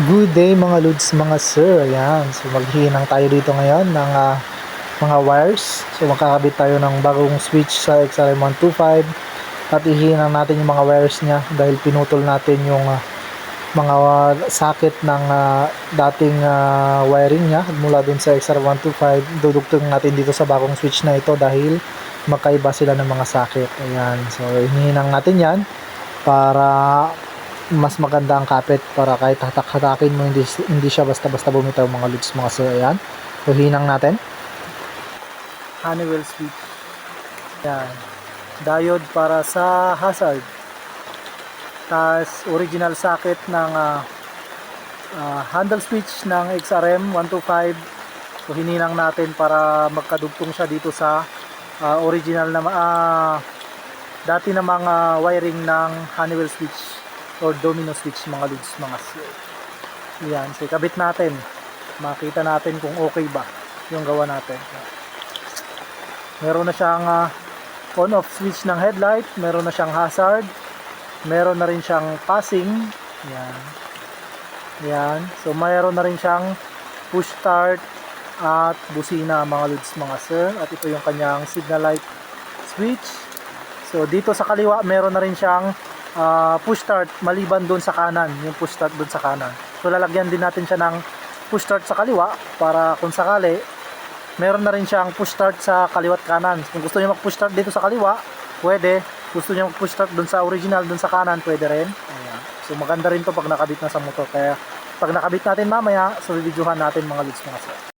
Good day mga Lods, mga Sir. Ayan. So maghihinang tayo dito ngayon ng ah, mga wires. So makakabit tayo ng bagong switch sa XRM125 at ihinang natin yung mga wires niya dahil pinutol natin yung ah, mga ah, socket ng ah, dating ah, wiring niya mula dun sa XR125. Dudugtong natin dito sa bagong switch na ito dahil magkaiba sila ng mga socket. Ayan. So hihinang natin yan para mas maganda ang kapit para kahit hatak-hatakin mo hindi, hindi siya basta-basta bumitaw mga lods mga sir. Ayan. So hinang natin. Honeywell switch yan diode para sa hazard. Tas original socket ng ah, ah, handle switch ng XRM 125 so hininang natin para magkadugtong siya dito sa ah, original na ah, dati na mga wiring ng Honeywell switch or domino switch mga lods mga sir. Yan, so ikabit natin. Makita natin kung okay ba yung gawa natin. Meron na siyang ah, on-off switch ng headlight, meron na siyang hazard, meron na rin siyang passing. Yan. Yan. So mayroon na rin siyang push start at busina mga lods mga sir. At ito yung kanyang signal light switch. So dito sa kaliwa meron na rin siyang ah, push start maliban doon sa kanan, yung push start doon sa kanan. So lalagyan din natin siya ng push start sa kaliwa para kung sakali meron na rin siyang push start sa kaliwat kanan. Kung gusto niyo mag-push start dito sa kaliwa, pwede. Gusto niyo mag-push start doon sa original doon sa kanan, pwede rin. Ayan. So maganda rin to pag nakabit na sa motor. Kaya pag nakabit natin mamaya, so videohan natin mga leads mga sir.